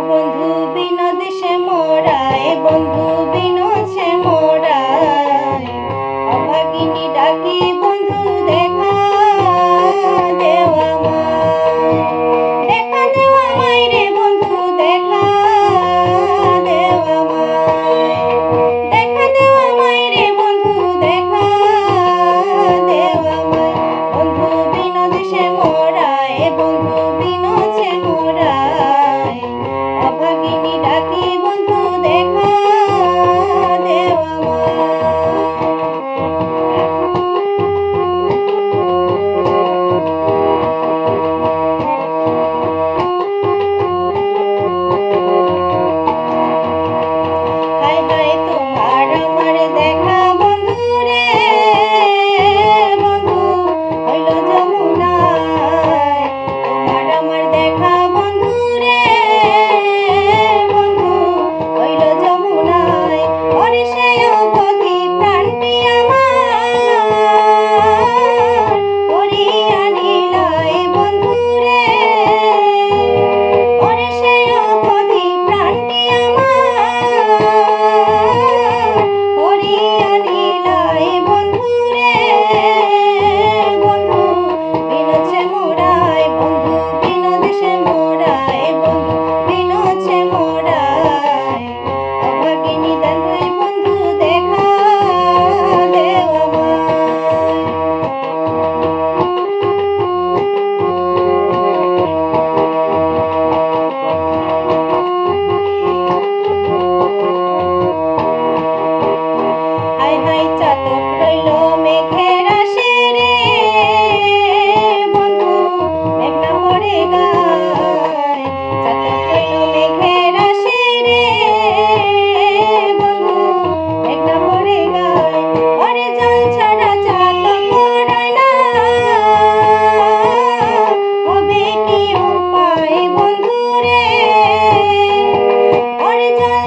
বন্ধু বিনোদ সে মোরায় বন্ধু বিনোদ সে মোরায় অভাগিনী ডাকি যায়